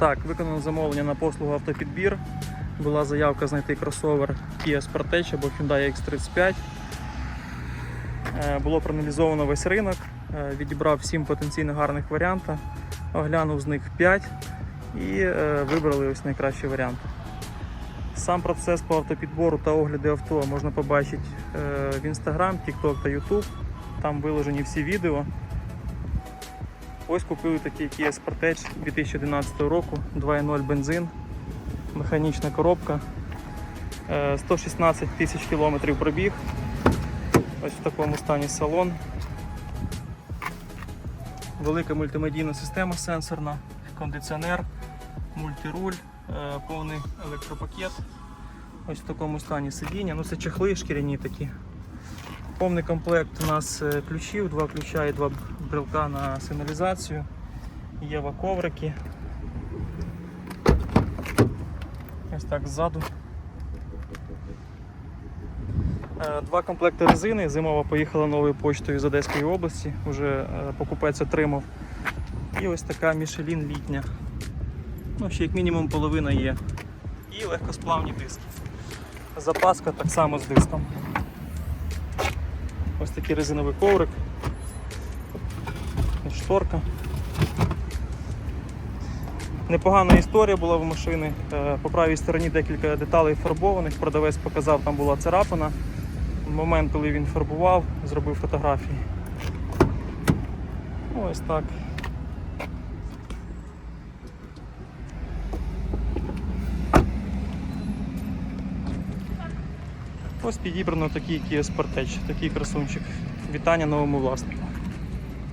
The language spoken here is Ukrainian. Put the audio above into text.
Так, виконано замовлення на послугу автопідбір. Була заявка знайти кросовер Kia Sportage або Hyundai X35. Е, Було проаналізовано весь ринок, е, відібрав 7 потенційно гарних варіантів, оглянув з них 5 і е, вибрали ось найкращі варіанти. Сам процес по автопідбору та огляди авто можна побачити в Instagram, TikTok та YouTube. Там виложені всі відео. Ось купили такий Kia Sportage 2011 року, 2.0 бензин, механічна коробка, Е, 116 тисяч кілометрів пробіг. Ось в такому стані салон. Велика мультимедійна система сенсорна, кондиціонер, мультируль, е, повний електропакет. Ось в такому стані сидіння. Ну це чехли шкіряні такі. Повний комплект у нас е, ключів, два ключа і два брелка на сигналізацію. Є коврики. Ось так ззаду. Е, Два комплекти резини. Зимова поїхала новою почтою з Одеської області. Уже е, покупець отримав. І ось така Мішелін літня. Ну, ще як мінімум половина є. І легкосплавні диски. Запаска так само з диском. Ось такий резиновий коврик. Шторка. Непогана історія була в машини. Е, По правій стороні декілька деталей фарбованих. Продавець показав, там була царапина. В момент, коли він фарбував, зробив фотографії. Ось так. Ось підібрано такий Kia Sportage, такий красунчик. Вітання новому власнику.